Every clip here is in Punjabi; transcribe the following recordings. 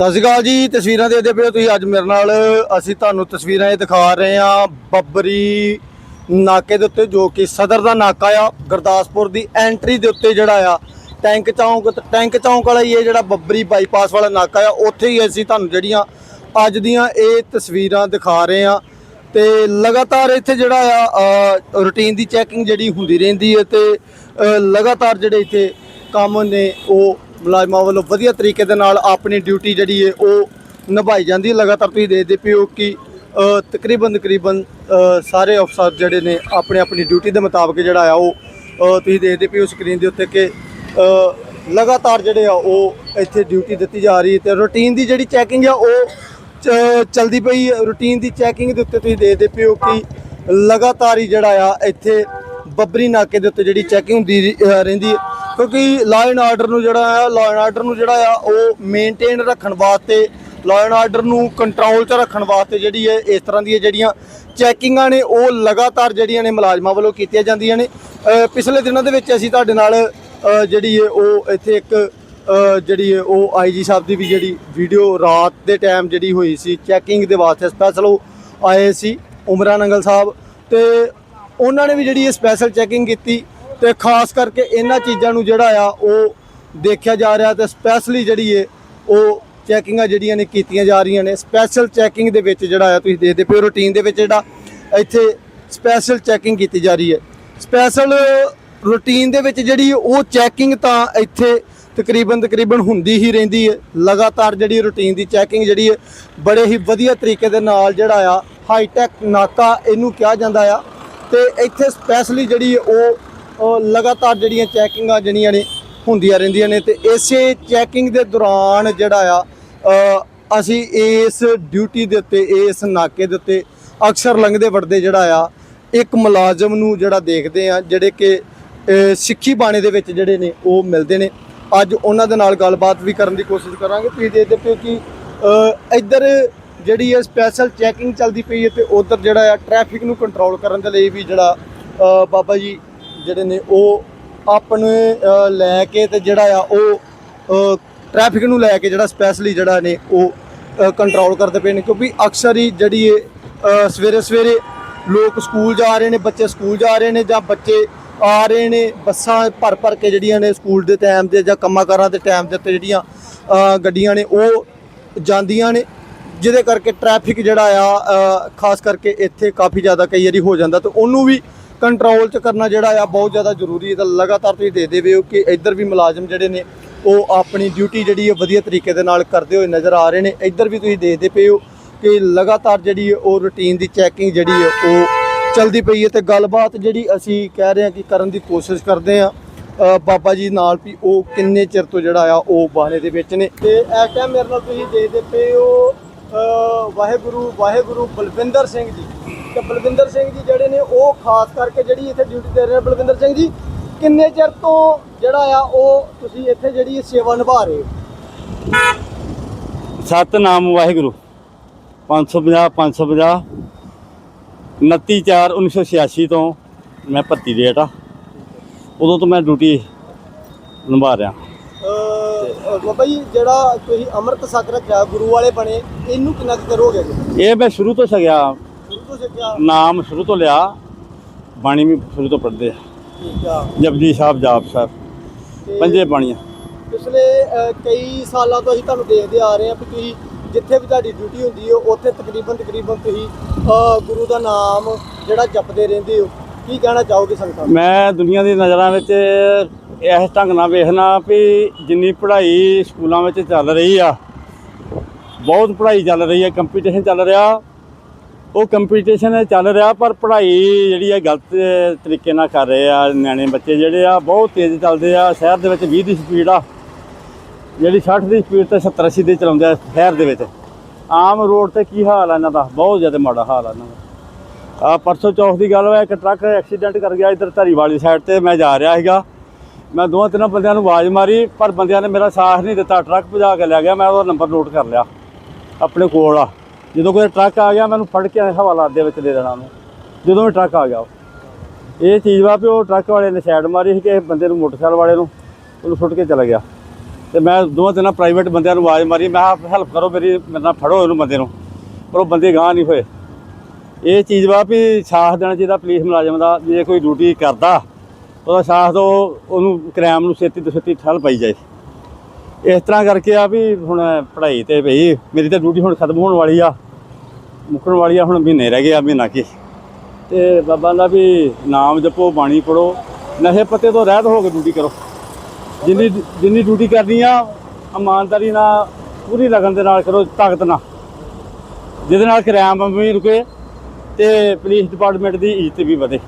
ਸਤਿ ਸ਼੍ਰੀ ਅਕਾਲ ਜੀ, ਤਸਵੀਰਾਂ ਦੇਖਦੇ ਪਏ ਹੋ ਤੁਸੀਂ ਅੱਜ ਮੇਰੇ ਨਾਲ। ਅਸੀਂ ਤੁਹਾਨੂੰ ਤਸਵੀਰਾਂ ਇਹ ਦਿਖਾ ਰਹੇ ਹਾਂ ਬੱਬਰੀ ਨਾਕੇ ਦੇ ਉੱਤੇ, ਜੋ ਕਿ ਸਦਰ ਦਾ ਨਾਕਾ ਆ, ਗੁਰਦਾਸਪੁਰ ਦੀ ਐਂਟਰੀ ਦੇ ਉੱਤੇ ਜਿਹੜਾ ਆ। ਟੈਂਕ ਚੌਂਕ ਟੈਂਕ ਚੌਂਕ ਵਾਲਾ ਹੀ ਇਹ ਜਿਹੜਾ ਬੱਬਰੀ ਬਾਈਪਾਸ ਵਾਲਾ ਨਾਕਾ ਆ, ਉੱਥੇ ਹੀ ਅਸੀਂ ਤੁਹਾਨੂੰ ਜਿਹੜੀਆਂ ਅੱਜ ਦੀਆਂ ਇਹ ਤਸਵੀਰਾਂ ਦਿਖਾ ਰਹੇ ਹਾਂ। ਤੇ ਲਗਾਤਾਰ ਇੱਥੇ ਜਿਹੜਾ ਆ ਰੂਟੀਨ ਦੀ ਚੈਕਿੰਗ ਜਿਹੜੀ ਹੁੰਦੀ ਰਹਿੰਦੀ ਹੈ ਤੇ ਲਗਾਤਾਰ ਜਿਹੜੇ ਇੱਥੇ ਕੰਮ ਨੇ, ਉਹ ਮੁਲਾਜ਼ਮਾਂ ਵੱਲੋਂ ਵਧੀਆ ਤਰੀਕੇ ਦੇ ਨਾਲ ਆਪਣੀ ਡਿਊਟੀ ਜਿਹੜੀ ਹੈ ਉਹ ਨਿਭਾਈ ਜਾਂਦੀ ਹੈ। ਲਗਾਤਾਰ ਤੁਸੀਂ ਦੇਖਦੇ ਪਿਓ ਕਿ ਤਕਰੀਬਨ ਤਕਰੀਬਨ ਸਾਰੇ ਅਫਸਰ ਜਿਹੜੇ ਨੇ ਆਪਣੇ ਆਪਣੀ ਡਿਊਟੀ ਦੇ ਮੁਤਾਬਕ ਜਿਹੜਾ ਆ ਉਹ ਤੁਸੀਂ ਦੇਖਦੇ ਪਿਓ ਸਕਰੀਨ ਦੇ ਉੱਤੇ ਕਿ ਲਗਾਤਾਰ ਜਿਹੜੇ ਆ ਉਹ ਇੱਥੇ ਡਿਊਟੀ ਦਿੱਤੀ ਜਾ ਰਹੀ ਹੈ ਤੇ ਰੂਟੀਨ ਦੀ ਜਿਹੜੀ ਚੈਕਿੰਗ ਆ ਉਹ, ਚ- ਚਲਦੀ ਪਈ ਰੂਟੀਨ ਦੀ ਚੈਕਿੰਗ ਦੇ ਉੱਤੇ ਤੁਸੀਂ ਦੇਖਦੇ ਪਿਓ ਕਿ ਲਗਾਤਾਰ ਹੀ ਜਿਹੜਾ ਆ ਇੱਥੇ ਬੱਬਰੀ ਨਾਕੇ ਦੇ ਉੱਤੇ ਜਿਹੜੀ ਚੈਕਿੰਗ ਹੁੰਦੀ ਰਹਿੰਦੀ ਹੈ। ਕਿਉਂਕਿ ਲਾਅ ਐਂਡ ਆਰਡਰ ਨੂੰ ਜਿਹੜਾ ਆ ਲਾਅ ਐਂਡ ਆਰਡਰ ਨੂੰ ਜਿਹੜਾ ਆ, ਉਹ ਮੇਨਟੇਨ ਰੱਖਣ ਵਾਸਤੇ ਲਾਅ ਐਂਡ ਆਰਡਰ ਨੂੰ ਕੰਟਰੋਲ 'ਚ ਰੱਖਣ ਵਾਸਤੇ ਜਿਹੜੀ ਹੈ ਇਸ ਤਰ੍ਹਾਂ ਦੀਆਂ ਜਿਹੜੀਆਂ ਚੈਕਿੰਗਾਂ ਨੇ, ਉਹ ਲਗਾਤਾਰ ਜਿਹੜੀਆਂ ਨੇ ਮੁਲਾਜ਼ਮਾਂ ਵੱਲੋਂ ਕੀਤੀਆਂ ਜਾਂਦੀਆਂ ਨੇ। ਪਿਛਲੇ ਦਿਨਾਂ ਦੇ ਵਿੱਚ ਅਸੀਂ ਤੁਹਾਡੇ ਨਾਲ ਜਿਹੜੀ ਹੈ ਉਹ ਇੱਥੇ ਇੱਕ ਜਿਹੜੀ ਹੈ ਉਹ ਆਈਜੀ ਸਾਹਿਬ ਦੀ ਵੀ ਜਿਹੜੀ ਵੀਡੀਓ ਰਾਤ ਦੇ ਟਾਈਮ ਜਿਹੜੀ ਹੋਈ ਸੀ ਚੈਕਿੰਗ ਦੇ ਵਾਸਤੇ ਸਪੈਸ਼ਲ ਉਹ ਆਏ ਸੀ ਉਮਰਾ ਨੰਗਲ ਸਾਹਿਬ। ਤੇ ਉਹਨਾਂ ਨੇ ਵੀ ਜਿਹੜੀ ਇਹ ਸਪੈਸ਼ਲ ਚੈਕਿੰਗ ਕੀਤੀ ਤੇ ਖਾਸ ਕਰਕੇ ਇਹਨਾਂ ਚੀਜ਼ਾਂ ਨੂੰ ਜਿਹੜਾ ਆ ਉਹ ਦੇਖਿਆ ਜਾ ਰਿਹਾ ਤੇ ਸਪੈਸ਼ਲੀ ਜਿਹੜੀ ਹੈ ਉਹ ਚੈਕਿੰਗਾਂ ਜਿਹੜੀਆਂ ਨੇ ਕੀਤੀਆਂ ਜਾ ਰਹੀਆਂ ਨੇ। ਸਪੈਸ਼ਲ ਚੈਕਿੰਗ ਦੇ ਵਿੱਚ ਜਿਹੜਾ ਆ, ਤੁਸੀਂ ਦੇਖਦੇ ਪਏ ਰੂਟੀਨ ਦੇ ਵਿੱਚ ਜਿਹੜਾ ਇੱਥੇ ਸਪੈਸ਼ਲ ਚੈਕਿੰਗ ਕੀਤੀ ਜਾ ਰਹੀ ਹੈ। ਸਪੈਸ਼ਲ ਰੂਟੀਨ ਦੇ ਵਿੱਚ ਜਿਹੜੀ ਉਹ ਚੈਕਿੰਗ ਤਾਂ ਇੱਥੇ ਤਕਰੀਬਨ ਤਕਰੀਬਨ ਹੁੰਦੀ ਹੀ ਰਹਿੰਦੀ ਹੈ। ਲਗਾਤਾਰ ਜਿਹੜੀ ਰੂਟੀਨ ਦੀ ਚੈਕਿੰਗ ਜਿਹੜੀ ਹੈ, ਬੜੇ ਹੀ ਵਧੀਆ ਤਰੀਕੇ ਦੇ ਨਾਲ ਜਿਹੜਾ ਆ ਹਾਈ ਟੈਕ ਨਾਕਾ ਇਹਨੂੰ ਕਿਹਾ ਜਾਂਦਾ ਆ। ਤੇ ਇੱਥੇ ਸਪੈਸ਼ਲੀ ਜਿਹੜੀ ਉਹ ਲਗਾਤਾਰ ਜਿਹੜੀਆਂ ਚੈਕਿੰਗਾਂ ਜਿਹੜੀਆਂ ਨੇ ਹੁੰਦੀਆਂ ਰਹਿੰਦੀਆਂ ਨੇ ਤੇ ਇਸੇ ਚੈਕਿੰਗ ਦੇ ਦੌਰਾਨ ਜਿਹੜਾ ਆ ਅਸੀਂ ਇਸ ਡਿਊਟੀ ਦੇ ਉੱਤੇ, ਇਸ ਨਾਕੇ ਦੇ ਉੱਤੇ ਅਕਸਰ ਲੰਘਦੇ ਵੜਦੇ ਜਿਹੜਾ ਆ, ਇੱਕ ਮੁਲਾਜ਼ਮ ਨੂੰ ਜਿਹੜਾ ਦੇਖਦੇ ਆ, ਜਿਹੜੇ ਕਿ ਸਿੱਖੀ ਬਾਣੇ ਦੇ ਵਿੱਚ ਜਿਹੜੇ ਨੇ ਉਹ ਮਿਲਦੇ ਨੇ। ਅੱਜ ਉਹਨਾਂ ਦੇ ਨਾਲ ਗੱਲਬਾਤ ਵੀ ਕਰਨ ਦੀ ਕੋਸ਼ਿਸ਼ ਕਰਾਂਗੇ ਤੁਸੀਂ ਦੇਖਦੇ ਪਏ ਕਿ ਇੱਧਰ ਜਿਹੜੀ ਹੈ ਸਪੈਸ਼ਲ ਚੈਕਿੰਗ ਚੱਲਦੀ ਪਈ ਹੈ ਤੇ ਉਧਰ ਜਿਹੜਾ ਆ ਟ੍ਰੈਫਿਕ ਨੂੰ ਕੰਟਰੋਲ ਕਰਨ ਦੇ ਲਈ ਵੀ ਜਿਹੜਾ ਬਾਬਾ ਜੀ ਜਿਹੜੇ ਨੇ ਉਹ ਆਪਣੇ ਲੈ ਕੇ ਤੇ ਜਿਹੜਾ ਆ ਉਹ ਟ੍ਰੈਫਿਕ ਨੂੰ ਲੈ ਕੇ ਜਿਹੜਾ ਸਪੈਸ਼ਲੀ ਜਿਹੜਾ ਨੇ ਉਹ ਕੰਟਰੋਲ ਕਰਦੇ ਪਏ ਨੇ। ਕਿਉਂਕਿ ਅਕਸਰ ਹੀ ਜਿਹੜੀ ਇਹ ਸਵੇਰੇ ਸਵੇਰੇ ਲੋਕ ਸਕੂਲ ਜਾ ਰਹੇ ਨੇ, ਬੱਚੇ ਸਕੂਲ ਜਾ ਰਹੇ ਨੇ ਜਾਂ ਬੱਚੇ ਆ ਰਹੇ ਨੇ, ਬੱਸਾਂ ਭਰ ਭਰ ਕੇ ਜਿਹੜੀਆਂ ਨੇ ਸਕੂਲ ਦੇ ਟਾਈਮ ਦੇ ਜਾਂ ਕੰਮਾਂ ਕਾਰਾਂ ਦੇ ਟਾਈਮ ਦੇ ਉੱਤੇ ਜਿਹੜੀਆਂ ਗੱਡੀਆਂ ਨੇ ਉਹ ਜਾਂਦੀਆਂ ਨੇ, ਜਿਹਦੇ ਕਰਕੇ ਟ੍ਰੈਫਿਕ ਜਿਹੜਾ ਆ ਖਾਸ ਕਰਕੇ ਇੱਥੇ ਕਾਫੀ ਜ਼ਿਆਦਾ ਕਈ ਵਾਰੀ ਹੋ ਜਾਂਦਾ। ਤੇ ਉਹਨੂੰ ਵੀ ਕੰਟਰੋਲ ਚ ਕਰਨਾ ਜਿਹੜਾ ਆ ਬਹੁਤ ਜ਼ਿਆਦਾ ਜ਼ਰੂਰੀ ਹੈ। ਤਾਂ ਲਗਾਤਾਰ ਤੁਸੀਂ ਦੇਖਦੇ ਪਏ ਹੋ ਕਿ ਇੱਧਰ ਵੀ ਮੁਲਾਜ਼ਮ ਜਿਹੜੇ ਨੇ, ਉਹ ਆਪਣੀ ਡਿਊਟੀ ਜਿਹੜੀ ਹੈ ਵਧੀਆ ਤਰੀਕੇ ਦੇ ਨਾਲ ਕਰਦੇ ਹੋਏ ਨਜ਼ਰ ਆ ਰਹੇ ਨੇ। ਇੱਧਰ ਵੀ ਤੁਸੀਂ ਦੇਖਦੇ ਪਏ ਹੋ ਕਿ ਲਗਾਤਾਰ ਜਿਹੜੀ ਹੈ ਉਹ ਰੂਟੀਨ ਦੀ ਚੈਕਿੰਗ ਜਿਹੜੀ ਹੈ ਉਹ ਚਲਦੀ ਪਈ ਹੈ ਤੇ ਗੱਲਬਾਤ ਜਿਹੜੀ ਅਸੀਂ ਕਹਿ ਰਹੇ ਹਾਂ ਕਿ ਕਰਨ ਦੀ ਕੋਸ਼ਿਸ਼ ਕਰਦੇ ਹਾਂ। ਬਾਬਾ ਜੀ ਨਾਲ ਵੀ ਉਹ ਕਿੰਨੇ ਚਿਰ ਤੋਂ ਜਿਹੜਾ ਆ ਉਹ ਬਾਣੇ ਦੇ ਵਿੱਚ ਨੇ। ਤੇ ਇਸ ਟਾਈਮ ਮੇਰੇ ਨਾਲ ਤੁਸੀਂ ਦੇਖਦੇ ਪਏ ਹੋ ਵਾਹਿਗੁਰੂ ਵਾਹਿਗੁਰੂ ਬਲਵਿੰਦਰ ਸਿੰਘ ਜੀ। ਤੇ ਬਲਵਿੰਦਰ ਸਿੰਘ ਜੀ ਜਿਹੜੇ ਨੇ ਉਹ ਖਾਸ ਕਰਕੇ ਜਿਹੜੀ ਇੱਥੇ ਡਿਊਟੀ ਦੇ ਰਹੇ ਨੇ ਬਲਵਿੰਦਰ ਸਿੰਘ ਜੀ ਕਿੰਨੇ ਚਿਰ ਤੋਂ ਜਿਹੜਾ ਆ ਉਹ ਤੁਸੀਂ ਇੱਥੇ ਜਿਹੜੀ ਸੇਵਾ ਨਿਭਾ ਰਹੇ ਹੋ? ਸਤਨਾਮ ਵਾਹਿਗੁਰੂ 550 550 29 4 1986 ਤੋਂ ਮੈਂ ਭਰਤੀ ਡੇਟ ਆ। ਉਦੋਂ ਤੋਂ ਮੈਂ ਡਿਊਟੀ ਨਿਭਾ ਰਿਹਾ। ਬਾਬਾ ਜੀ ਜਿਹੜਾ ਤੁਸੀਂ ਅੰਮ੍ਰਿਤ ਛਕ ਰੱਖਿਆ ਗੁਰੂ ਵਾਲੇ ਬਣੇ ਇਹਨੂੰ ਕਿੰਨਾ ਚਿਰ ਹੋ ਗਿਆ ਇਹ ਮੈਂ ਸ਼ੁਰੂ ਤੋਂ ਸਗਿਆ ਤੋਂ ਸਿੱਖਿਆ? ਨਾਮ ਸ਼ੁਰੂ ਤੋਂ ਲਿਆ ਬਾਣੀ ਵੀ ਸ਼ੁਰੂ ਤੋਂ ਪੜ੍ਹਦੇ ਆ। ਠੀਕ ਆ। ਜਪਜੀ ਸਾਹਿਬ ਜਾਪ ਸਾਹਿਬ ਪੰਜੇ ਬਾਣੀਆਂ। ਪਿਛਲੇ ਕਈ ਸਾਲਾਂ ਤੋਂ ਅਸੀਂ ਤੁਹਾਨੂੰ ਦੇਖਦੇ ਆ ਰਹੇ ਹਾਂ ਕਿ ਤੁਸੀਂ ਜਿੱਥੇ ਵੀ ਤੁਹਾਡੀ ਡਿਊਟੀ ਹੁੰਦੀ ਹੈ ਉੱਥੇ ਤਕਰੀਬਨ ਤਕਰੀਬਨ ਤੁਸੀਂ ਗੁਰੂ ਦਾ ਨਾਮ ਜਿਹੜਾ ਜਪਦੇ ਰਹਿੰਦੇ ਹੋ ਕੀ ਕਹਿਣਾ ਚਾਹੋਗੇ ਸੰਗਤਾਂ ਨੂੰ? ਮੈਂ ਦੁਨੀਆ ਦੀ ਨਜ਼ਰਾਂ ਵਿੱਚ ਇਸ ਢੰਗ ਨਾਲ ਵੇਖਣਾ ਵੀ ਜਿੰਨੀ ਪੜ੍ਹਾਈ ਸਕੂਲਾਂ ਵਿੱਚ ਚੱਲ ਰਹੀ ਆ ਬਹੁਤ ਪੜ੍ਹਾਈ ਚੱਲ ਰਹੀ ਹੈ ਕੰਪੀਟੀਸ਼ਨ ਚੱਲ ਰਿਹਾ। ਉਹ ਕੰਪੀਟੀਸ਼ਨ ਚੱਲ ਰਿਹਾ, ਪਰ ਪੜ੍ਹਾਈ ਜਿਹੜੀ ਆ ਗਲਤ ਤਰੀਕੇ ਨਾਲ ਕਰ ਰਹੇ ਆ, ਨਿਆਣੇ ਬੱਚੇ ਜਿਹੜੇ ਆ, ਬਹੁਤ ਤੇਜ਼ ਚੱਲਦੇ ਆ, ਸ਼ਹਿਰ ਦੇ ਵਿੱਚ 20 ਦੀ ਸਪੀਡ ਆ, ਜਿਹੜੀ 60 ਦੀ ਸਪੀਡ ਤੇ 70 80 ਦੇ ਚਲਾਉਂਦੇ ਆ ਸ਼ਹਿਰ ਦੇ ਵਿੱਚ। ਆਮ ਰੋਡ ਤੇ ਕੀ ਹਾਲ ਆ ਇਹਨਾਂ ਦਾ? ਬਹੁਤ ਜ਼ਿਆਦਾ ਮਾੜਾ ਹਾਲ ਆ ਇਹਨਾਂ ਦਾ। ਆ ਪਰਸੋਂ ਚੌਥ ਦੀ ਗੱਲ ਹੋਇਆ ਇੱਕ ਟਰੱਕ ਐਕਸੀਡੈਂਟ ਕਰ ਗਿਆ ਇੱਧਰ ਧਾਰੀਵਾਲੀ ਸਾਈਡ ਤੇ, ਮੈਂ ਜਾ ਰਿਹਾ ਸੀਗਾ। ਮੈਂ ਦੋਵਾਂ ਤਿੰਨਾਂ ਬੰਦਿਆਂ ਨੂੰ ਆਵਾਜ਼ ਮਾਰੀ, ਪਰ ਬੰਦਿਆਂ ਨੇ ਮੇਰਾ ਸਾਥ ਨਹੀਂ ਦਿੱਤਾ। ਟਰੱਕ ਭਜਾ ਕੇ ਲੈ ਗਿਆ, ਮੈਂ ਉਹਦਾ ਨੰਬਰ ਨੋਟ ਕਰ ਲਿਆ, ਆਪਣੇ ਕੋਲ ਆ। ਜਦੋਂ ਕੋਈ ਟਰੱਕ ਆ ਗਿਆ, ਮੈਨੂੰ ਫੜ ਕੇ ਹਵਾਲਾ ਦੇ ਵਿੱਚ ਦੇ ਦੇਣਾ ਉਹਨੂੰ। ਜਦੋਂ ਵੀ ਟਰੱਕ ਆ ਗਿਆ ਉਹ। ਇਹ ਚੀਜ਼ ਵਾ ਵੀ ਉਹ ਟਰੱਕ ਵਾਲੇ ਨੇ ਸਾਈਡ ਮਾਰੀ ਸੀ ਕਿ ਬੰਦੇ ਨੂੰ ਮੋਟਰਸਾਈਕਲ ਵਾਲੇ ਨੂੰ, ਉਹਨੂੰ ਸੁੱਟ ਕੇ ਚਲਾ ਗਿਆ। ਤੇ ਮੈਂ ਦੋਵਾਂ ਤਿੰਨਾਂ ਪ੍ਰਾਈਵੇਟ ਬੰਦਿਆਂ ਨੂੰ ਆਵਾਜ਼ ਮਾਰੀ, ਮੈਂ ਹੈਲਪ ਕਰੋ ਮੇਰੀ, ਮੇਰੇ ਨਾਲ ਫੜੋ ਇਹਨੂੰ ਬੰਦੇ ਨੂੰ। ਪਰ ਉਹ ਬੰਦੇ ਗਾਂ ਨਹੀਂ ਹੋਏ। ਇਹ ਚੀਜ਼ ਵਾ ਵੀ ਸਾਥ ਦੇਣਾ ਚਾਹੀਦਾ ਪੁਲਿਸ ਮੁਲਾਜ਼ਮ ਦਾ, ਜੇ ਕੋਈ ਡਿਊਟੀ ਕਰਦਾ, ਉਹਦਾ ਸਾਥ ਦੋ, ਉਹਨੂੰ ਕ੍ਰਾਈਮ ਨੂੰ ਛੇਤੀ ਤੋਂ ਛੇਤੀ ਠੱਲ ਪਾਈ ਜਾਏ। ਇਸ ਤਰ੍ਹਾਂ ਕਰਕੇ ਆ ਵੀ ਹੁਣ ਪੜ੍ਹਾਈ ਤੇ ਭਈ ਮੇਰੀ ਤਾਂ ਡਿਊਟੀ ਹੁਣ ਖਤਮ ਹੋਣ ਵਾਲੀ ਆ। ਮੁੱਕਣ ਵਾਲੀ ਆ ਹੁਣ ਮਹੀਨੇ ਰਹਿ ਗਏ ਆ, ਮਹੀਨਾ ਕੀ। ਤੇ ਬਾਬਾ ਦਾ ਵੀ ਨਾਮ ਜਪੋ, ਬਾਣੀ ਪੜੋ ਨਸ਼ੇ ਪੱਤੇ ਤੋਂ ਰਹਿਤ ਹੋ ਕੇ ਡਿਊਟੀ ਕਰੋ। ਜਿੰਨੀ ਜਿੰਨੀ ਡਿਊਟੀ ਕਰਨੀ ਆ, ਇਮਾਨਦਾਰੀ ਨਾਲ, ਪੂਰੀ ਲਗਨ ਦੇ ਨਾਲ ਕਰੋ, ਤਾਕਤ ਨਾਲ। ਜਿਹਦੇ ਨਾਲ ਕ੍ਰਾਈਮ ਵੀ ਰੁਕੇ ਤੇ ਪੁਲਿਸ ਡਿਪਾਰਟਮੈਂਟ ਦੀ ਇੱਜ਼ਤ ਵੀ ਵਧੇ।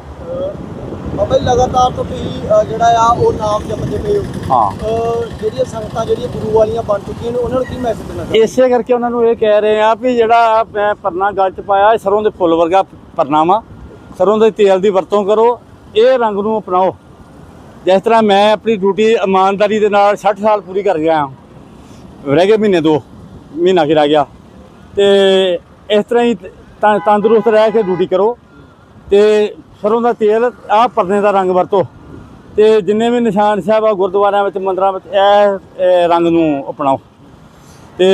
ਬਾਬਾ ਜੀ ਲਗਾਤਾਰ ਤੋਂ ਤੁਸੀਂ ਜਿਹੜਾ ਆ ਉਹ ਨਾਮ ਜਪਦੇ ਪਏ ਹੋ। ਹਾਂ। ਅ, ਜਿਹੜੀਆਂ ਸੰਗਤਾਂ ਜਿਹੜੀਆਂ ਗੁਰੂ ਵਾਲੀਆਂ ਬਣ ਚੁੱਕੀਆਂ ਨੇ ਉਹਨਾਂ ਨੂੰ ਕੀ ਮੈਸੇਜ ਦੇਣਾ ਚਾਹੁੰਦੇ ਇਸੇ ਕਰਕੇ ਉਹਨਾਂ ਨੂੰ ਇਹ ਕਹਿ ਰਹੇ ਆ ਵੀ ਜਿਹੜਾ ਮੈਂ ਪਰਨਾ ਗਲ ਚ ਪਾਇਆ ਸਰੋਂ ਦੇ ਫੁੱਲ ਵਰਗਾ ਪਰਨਾ ਵਾ। ਸਰੋਂ ਦੇ ਤੇਲ ਦੀ ਵਰਤੋਂ ਕਰੋ ਇਹ ਰੰਗ ਨੂੰ ਅਪਣਾਓ। ਜਿਸ ਤਰ੍ਹਾਂ ਮੈਂ ਆਪਣੀ ਡਿਊਟੀ ਇਮਾਨਦਾਰੀ ਦੇ ਨਾਲ 60 ਸਾਲ ਪੂਰੀ ਕਰ ਗਿਆ ਹਾਂ। ਰਹਿ ਗਏ ਮਹੀਨੇ ਦੋ ਮਹੀਨਾ ਕੀ ਰਹਿ ਗਿਆ। ਤੇ ਇਸ ਤਰ੍ਹਾਂ ਹੀ ਤੰਦਰੁਸਤ ਰਹਿ ਕੇ ਡਿਊਟੀ ਕਰੋ। ਤੇ ਸਰੋਂ ਦਾ ਤੇਲ ਆਹ ਪਰਨੇ ਦਾ ਰੰਗ ਵਰਤੋ। ਤੇ ਜਿੰਨੇ ਵੀ ਨਿਸ਼ਾਨ ਸਾਹਿਬ ਆ ਗੁਰਦੁਆਰਿਆਂ ਵਿੱਚ ਮੰਦਰਾਂ ਵਿੱਚ ਇਹ ਰੰਗ ਨੂੰ ਅਪਣਾਓ। ਤੇ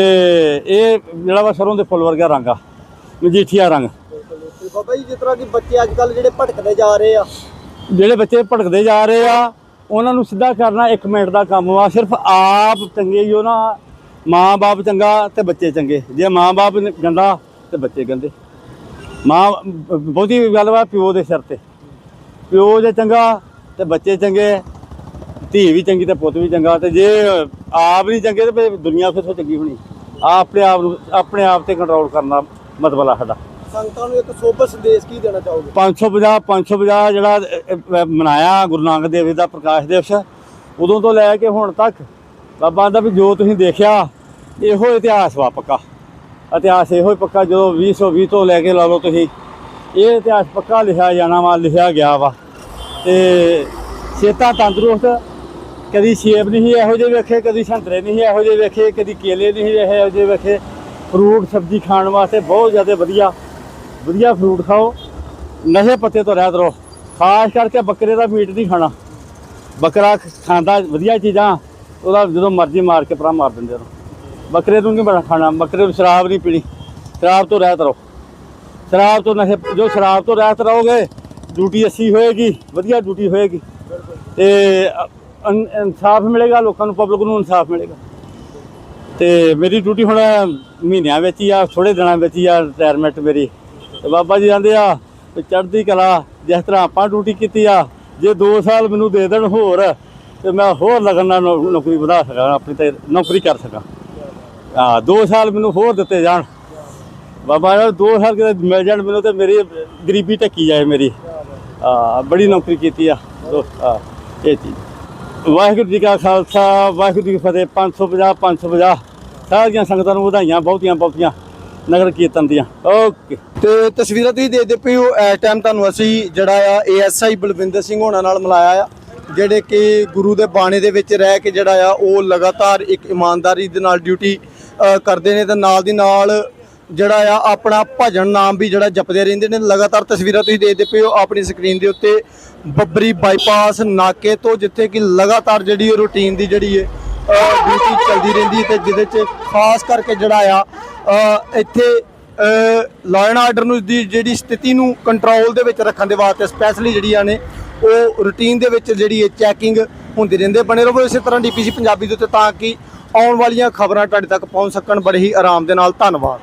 ਇਹ ਜਿਹੜਾ ਵਾ ਸਰੋਂ ਦੇ ਫੁੱਲ ਵਰਗਾ ਰੰਗ ਆ ਮਜੀਠੀਆ ਰੰਗ। ਬਾਬਾ ਜੀ ਜਿਸ ਤਰ੍ਹਾਂ ਕਿ ਬੱਚੇ ਅੱਜ ਕੱਲ ਜਿਹੜੇ ਭਟਕਦੇ ਜਾ ਰਹੇ ਆ। ਜਿਹੜੇ ਬੱਚੇ ਭਟਕਦੇ ਜਾ ਰਹੇ ਆ ਉਹਨਾਂ ਨੂੰ ਸਿੱਧਾ ਕਰਨਾ 1 ਮਿੰਟ ਦਾ ਕੰਮ ਆ ਸਿਰਫ ਆਪ ਚੰਗੇ ਹੀ ਹੋ ਨਾ। ਮਾਂ-ਬਾਪ ਚੰਗਾ ਤੇ ਬੱਚੇ ਚੰਗੇ। ਜੇ ਮਾਂ-ਬਾਪ ਗੰਦਾ ਤੇ ਬੱਚੇ ਗੰਦੇ। ਮਾਂ ਬਹੁਤੀ ਗੱਲ ਵਾ ਪਿਓ ਦੇ ਸਿਰ ਤੇ। ਪਿਓ ਜੇ ਚੰਗਾ ਤੇ ਬੱਚੇ ਚੰਗੇ ਧੀ ਵੀ ਚੰਗੀ ਤੇ ਪੁੱਤ ਵੀ ਚੰਗਾ ਤੇ ਜੇ ਆਪ ਨਹੀਂ ਚੰਗੇ ਤੇ ਦੁਨੀਆ ਫਿਰ ਚੰਗੀ ਹੋਣੀ? ਆ ਆਪਣੇ ਆਪ ਨੂੰ ਆਪਣੇ ਆਪ ਤੇ ਕੰਟਰੋਲ ਕਰਨਾ ਮਤਲਬ ਆ ਸਾਡਾ। ਸੰਗਤਾਂ ਨੂੰ ਇੱਕ ਸੋਬਰ ਸੰਦੇਸ਼ ਕੀ ਦੇਣਾ ਚਾਹੋਗੇ? 550 550 ਜਿਹੜਾ ਮਨਾਇਆ ਗੁਰੂ ਨਾਨਕ ਦੇਵ ਜੀ ਦਾ ਪ੍ਰਕਾਸ਼ ਦਿਵਸ ਉਦੋਂ ਤੋਂ ਲੈ ਕੇ ਹੁਣ ਤੱਕ ਬਾਬਾ ਦਾ ਵੀ ਜੋ ਤੁਸੀਂ ਦੇਖਿਆ ਇਹੋ ਇਤਿਹਾਸ ਵਾ ਪੱਕਾ। ਇਤਿਹਾਸ ਇਹੋ ਹੀ ਪੱਕਾ ਜਦੋਂ 2020 ਤੋਂ ਲੈ ਕੇ ਲਾ ਲਓ ਤੁਸੀਂ। ਇਹ ਇਤਿਹਾਸ ਪੱਕਾ ਲਿਖਿਆ ਜਾਣਾ ਵਾ, ਲਿਖਿਆ ਗਿਆ ਵਾ। ਤੇ ਚੇਤਾ ਤੰਦਰੁਸਤ, ਕਦੀ ਸੇਬ ਨਹੀਂ ਇਹੋ ਜਿਹੇ ਵੇਖੇ, ਕਦੀ ਸੰਤਰੇ ਨਹੀਂ ਇਹੋ ਜਿਹੇ ਵੇਖੇ, ਕਦੀ ਕੇਲੇ ਨਹੀਂ ਇਹੋ ਜਿਹੇ ਵੇਖੇ। ਫਰੂਟ, ਸਬਜ਼ੀ ਖਾਣ ਵਾਸਤੇ ਬਹੁਤ ਜ਼ਿਆਦਾ ਵਧੀਆ ਵਧੀਆ ਫਰੂਟ ਖਾਓ। ਨਸ਼ੇ ਪੱਤੇ ਤੋਂ ਰਹਿਤ ਰਹੋ। ਖਾਸ ਕਰਕੇ ਬੱਕਰੇ ਦਾ ਮੀਟ ਨਹੀਂ ਖਾਣਾ। ਬੱਕਰਾ ਖਾਂਦਾ, ਵਧੀਆ ਚੀਜ਼ਾਂ, ਉਹਦਾ ਜਦੋਂ ਮਰਜ਼ੀ ਮਾਰ ਕੇ ਪਰਾ ਮਾਰ ਦਿੰਦੇ ਉਹਨੂੰ ਬੱਕਰੇ ਨੂੰ ਨਹੀਂ ਬੜਾ ਖਾਣਾ, ਬੱਕਰੇ ਨੂੰ ਸ਼ਰਾਬ ਨਹੀਂ ਪੀਣੀ। ਸ਼ਰਾਬ ਤੋਂ ਰਹਿਤ ਰਹੋ। ਸ਼ਰਾਬ ਤੋਂ ਨਸ਼ੇ, ਜੋ ਸ਼ਰਾਬ ਤੋਂ ਰਹਿਤ ਰਹੋਗੇ, ਡਿਊਟੀ ਅੱਛੀ ਹੋਏਗੀ, ਵਧੀਆ ਡਿਊਟੀ ਹੋਏਗੀ। ਤੇ ਇਨਸਾਫ ਮਿਲੇਗਾ, ਲੋਕਾਂ ਨੂੰ, ਪਬਲਿਕ ਨੂੰ ਇਨਸਾਫ ਮਿਲੇਗਾ। ਤੇ ਮੇਰੀ ਡਿਊਟੀ ਹੁਣ ਮਹੀਨਿਆਂ ਵਿੱਚ ਹੀ ਆ ਥੋੜੇ ਦਿਨਾਂ ਵਿੱਚ ਹੀ ਆ ਰਿਟਾਇਰਮੈਂਟ ਮੇਰੀ। ਤੇ ਬਾਬਾ ਜੀ ਕਹਿੰਦੇ ਆ ਵੀ ਚੜ੍ਹਦੀ ਕਲਾ, ਜਿਸ ਤਰ੍ਹਾਂ ਆਪਾਂ ਡਿਊਟੀ ਕੀਤੀ ਆ, ਜੇ 2 ਸਾਲ ਮੈਨੂੰ ਦੇ ਦੇਣ ਹੋਰ, ਤੇ ਮੈਂ ਹੋਰ ਲਗਨ ਨਾਲ ਨੌ- ਨੌਕਰੀ ਵਧਾ ਸਕਾਂ, ਆਪਣੀ ਤੇ ਨੌਕਰੀ ਕਰ ਸਕਾਂ। ਆ 2 ਸਾਲ ਮੈਨੂੰ ਹੋਰ ਦਿੱਤੇ ਜਾਣ। ਬਾਬਾ ਜੀ 2 ਸਾਲ ਕਿਤੇ ਮਿਲ ਜਾਣ ਮੈਨੂੰ ਤੇ ਮੇਰੀ ਗਰੀਬੀ ਢੱਕੀ ਜਾਏ ਮੇਰੀ। ਆ ਬੜੀ ਨੌਕਰੀ ਕੀਤੀ ਆ, ਦੋ ਇਹ ਚੀਜ਼। ਵਾਹਿਗੁਰੂ ਜੀ ਕਾ ਖਾਲਸਾ, ਵਾਹਿਗੁਰੂ ਜੀ ਕੀ ਫਤਿਹ 550 550 ਸਾਰੀਆਂ ਸੰਗਤਾਂ ਨੂੰ ਵਧਾਈਆਂ, ਬਹੁਤੀਆਂ ਬਹੁਤੀਆਂ, ਨਗਰ ਕੀਰਤਨ ਦੀਆਂ। ਓਕੇ। ਤੇ ਤਸਵੀਰਾਂ ਤੁਸੀਂ ਦੇਖਦੇ ਪਏ ਹੋ, ਇਸ ਟਾਈਮ ਤੁਹਾਨੂੰ ਅਸੀਂ ਜਿਹੜਾ ਆ ਏਐਸਆਈ ਬਲਵਿੰਦਰ ਸਿੰਘ ਹੋਣਾ ਨਾਲ ਮਿਲਾਇਆ ਆ, ਜਿਹੜੇ ਕਿ ਗੁਰੂ ਦੇ ਬਾਣੇ ਦੇ ਵਿੱਚ ਰਹਿ ਕੇ ਜਿਹੜਾ ਆ, ਉਹ ਲਗਾਤਾਰ ਇੱਕ ਇਮਾਨਦਾਰੀ ਦੇ ਨਾਲ ਡਿਊਟੀ ਕਰਦੇ ਨੇ ਤੇ ਨਾਲ ਦੀ ਨਾਲ ਜਿਹੜਾ ਆ ਆਪਣਾ ਭਜਨ ਨਾਮ ਵੀ ਜਿਹੜਾ ਜਪਦੇ ਰਹਿੰਦੇ ਨੇ। ਲਗਾਤਾਰ ਤਸਵੀਰਾਂ ਤੁਸੀਂ ਦੇਖਦੇ ਪਏ ਹੋ ਆਪਣੀ ਸਕਰੀਨ ਦੇ ਉੱਤੇ। ਬੱਬਰੀ ਬਾਈਪਾਸ ਨਾਕੇ ਤੋਂ ਜਿੱਥੇ ਕਿ ਲਗਾਤਾਰ ਜਿਹੜੀ ਰੂਟੀਨ ਦੀ ਜਿਹੜੀ ਹੈ ਡਿਊਟੀ ਚੱਲਦੀ ਰਹਿੰਦੀ ਹੈ ਤੇ ਜਿਹਦੇ 'ਚ ਖਾਸ ਕਰਕੇ ਜਿਹੜਾ ਆ ਇੱਥੇ ਲਾਅ ਐਂਡ ਆਰਡਰ ਨੂੰ ਦੀ ਜਿਹੜੀ ਸਥਿਤੀ ਨੂੰ ਕੰਟਰੋਲ ਦੇ ਵਿੱਚ ਰੱਖਣ ਦੇ ਵਾਸਤੇ ਸਪੈਸ਼ਲੀ ਜਿਹੜੀਆਂ ਨੇ, ਉਹ ਰੂਟੀਨ ਦੇ ਵਿੱਚ ਜਿਹੜੀ ਹੈ ਚੈਕਿੰਗ ਹੁੰਦੀ ਰਹਿੰਦੇ ਬਣੇ ਰਹੋ ਇਸੇ ਤਰ੍ਹਾਂ ਡੀਪੀਸੀ ਪੰਜਾਬੀ ਦੇ ਉੱਤੇ ਤਾਂ ਕਿ ਆਉਣ ਵਾਲੀਆਂ ਖਬਰਾਂ ਤੁਹਾਡੇ ਤੱਕ ਪਹੁੰਚ ਸਕਣ ਬੜੇ ਹੀ ਆਰਾਮ ਦੇ ਨਾਲ। ਧੰਨਵਾਦ।